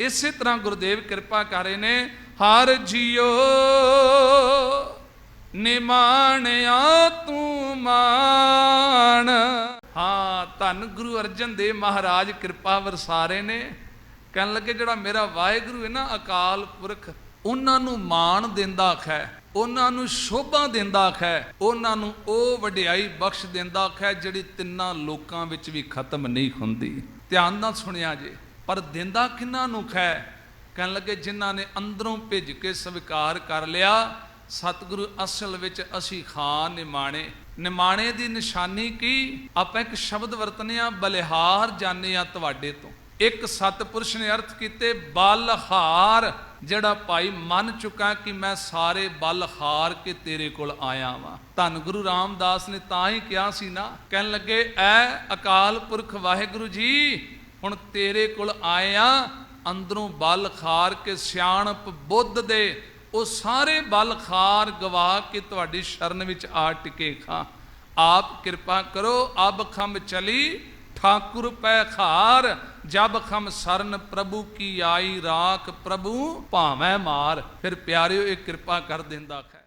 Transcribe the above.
ਇਸੇ ਤਰ੍ਹਾਂ ਗੁਰਦੇਵ ਕਿਰਪਾ ਕਰ ਰਹੇ ਨੇ, ਹਰ ਜੀਓ ਨਿਮਾਣਿਆ ਤੂੰ ਮਾਣ। ਹਾਂ, ਧੰਨ ਗੁਰੂ ਅਰਜਨ ਦੇਵ ਮਹਾਰਾਜ ਕਿਰਪਾ ਵਰਸਾ ਰਹੇ ਨੇ। ਕਹਿਣ ਲੱਗੇ ਜਿਹੜਾ ਮੇਰਾ ਵਾਹਿਗੁਰੂ ਹੈ ਨਾ, ਅਕਾਲ ਪੁਰਖ, ਉਹਨਾਂ ਨੂੰ ਮਾਣ ਦਿੰਦਾ ਖੈ ਉਹਨਾਂ ਨੂੰ ਸ਼ੋਭਾ ਦਿੰਦਾ ਖੈ ਉਹਨਾਂ ਨੂੰ ਉਹ ਵਡਿਆਈ ਬਖਸ਼ ਦਿੰਦਾ ਹੈ ਜਿਹੜੀ ਤਿੰਨਾਂ ਲੋਕਾਂ ਵਿੱਚ ਵੀ ਖਤਮ ਨਹੀਂ ਹੁੰਦੀ। ਧਿਆਨ ਨਾਲ ਸੁਣਿਆ ਜੇ। ਪਰ ਦਿੰਦਾ ਕਿੰਨਾ ਨੂੰ ਹੈ ਕਹਿਣ ਲੱਗੇ, ਜਿਨ੍ਹਾਂ ਨੇ ਅੰਦਰੋਂ ਭਿੱਜ ਕੇ ਸਵੀਕਾਰ ਕਰ ਲਿਆ, ਸਤਿਗੁਰੂ ਅਸਲ ਵਿੱਚ ਅਸੀਂ ਖਾਨ ਨਿਮਾਣੇ। ਨਿਮਾਣੇ ਦੀ ਨਿਸ਼ਾਨੀ ਕੀ? ਆਪਾਂ ਇੱਕ ਸ਼ਬਦ ਵਰਤਨੇ ਆ, ਬਲਿਹਾਰ ਜਾਣੇ ਆ ਤੁਹਾਡੇ ਤੋਂ। ਇੱਕ ਸਤਪੁਰਸ਼ ਨੇ ਅਰਥ ਕੀਤੇ, ਬਲਹਾਰ, ਜਿਹੜਾ ਭਾਈ ਮੰਨ ਚੁੱਕਾ ਕਿ ਮੈਂ ਸਾਰੇ ਬਲ ਹਾਰ ਕੇ ਤੇਰੇ ਕੋਲ ਆਇਆ ਵਾਂ। ਧੰਨ ਗੁਰੂ ਰਾਮਦਾਸ ਨੇ ਤਾਂ ਹੀ ਕਿਹਾ ਸੀ ਨਾ, ਕਹਿਣ ਲੱਗੇ, ਐ ਅਕਾਲ ਪੁਰਖ ਵਾਹਿਗੁਰੂ ਜੀ ਹੁਣ ਤੇਰੇ ਕੋਲ ਆਏ ਆ, ਅੰਦਰੋਂ ਬਲ ਖਾਰ ਕੇ ਸਿਆਣਪ ਬੁੱਧ ਦੇ, ਉਹ ਸਾਰੇ ਬਲ ਖਾਰ ਗਵਾ ਕੇ ਤੁਹਾਡੀ ਸ਼ਰਨ ਵਿੱਚ ਆ ਟਿਕੇ ਖਾਂ। ਆਪ ਕਿਰਪਾ ਕਰੋ, ਅਬ ਖੰਭ ਚਲੀ, ਠਾਕੁਰ ਪੈ ਖਾਰ, ਜਬ ਖਮ ਸਰਨ ਪ੍ਰਭੂ ਕੀ ਆਈ, ਰਾਖ ਪ੍ਰਭੂ ਭਾਵੇਂ ਮਾਰ। ਫਿਰ ਪਿਆਰਿਓ, ਇਹ ਕਿਰਪਾ ਕਰ ਦਿੰਦਾ ਹੈ